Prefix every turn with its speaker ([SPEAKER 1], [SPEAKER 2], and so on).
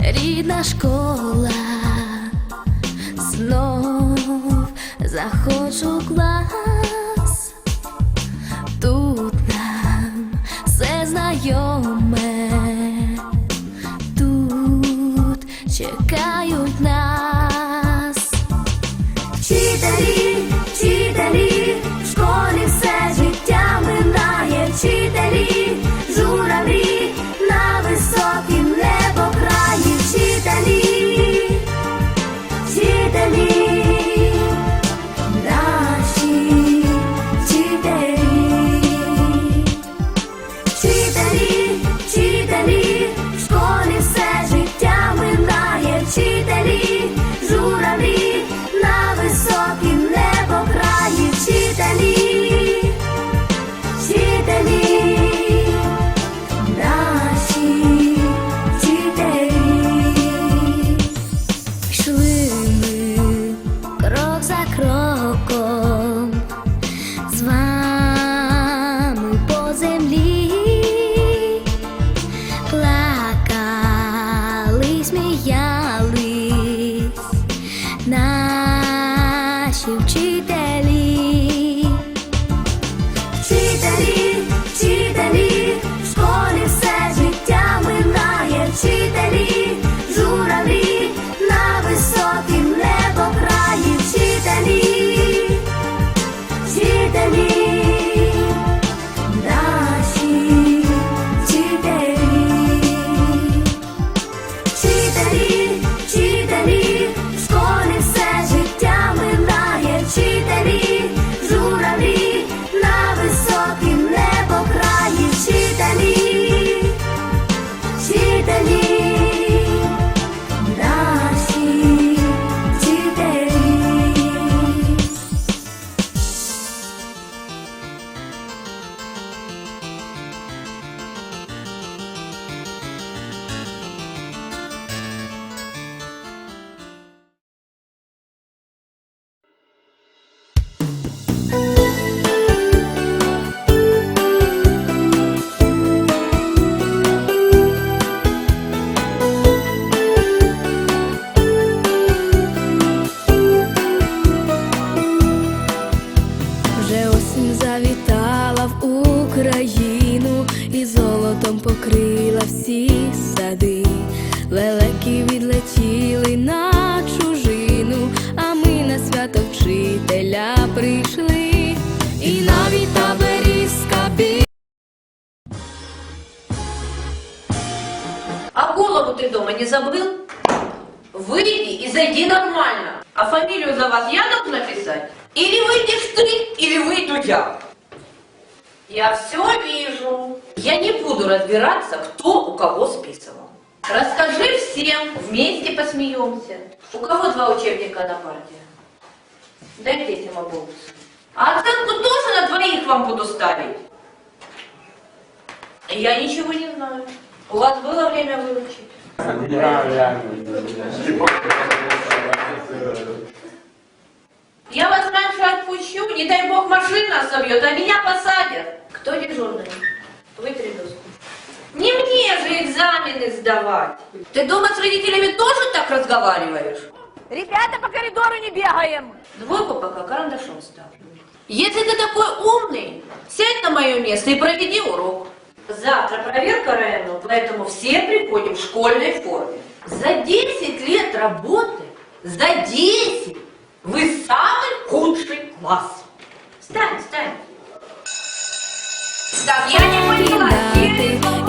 [SPEAKER 1] рідна школа, знов заходжу в клас, тут нам все знайоме, тут чекають нас. Вчителі. покрила всі сади. Лелеки відлетіли на чужину, а ми на свято вчителя прийшли. І навіть та берізка бі-
[SPEAKER 2] А голову ты дома не забыл? Выйди и зайди нормально. А фамилию за вас я должна писать? Или выйдешь ты, или выйду я. Я все вижу. Я не буду разбираться, кто у кого списывал. Расскажи всем, вместе посмеемся. У кого два учебника на парте? Дайте этим обоим. А оценку тоже на двоих вам буду ставить. Я ничего не знаю. У вас было время выучить? Я вас раньше отпущу, не дай бог машина собьет, а меня Ты дома с родителями тоже так разговариваешь?
[SPEAKER 3] Ребята, по коридору не бегаем!
[SPEAKER 2] Двойку пока карандашом ставлю. Если ты такой умный, сядь на мое место и проведи урок. Завтра проверка РНУ, поэтому все приходим в школьной форме. За 10 лет работы, за 10, вы самый худший класс. Встань, встань. Так, я не поняла.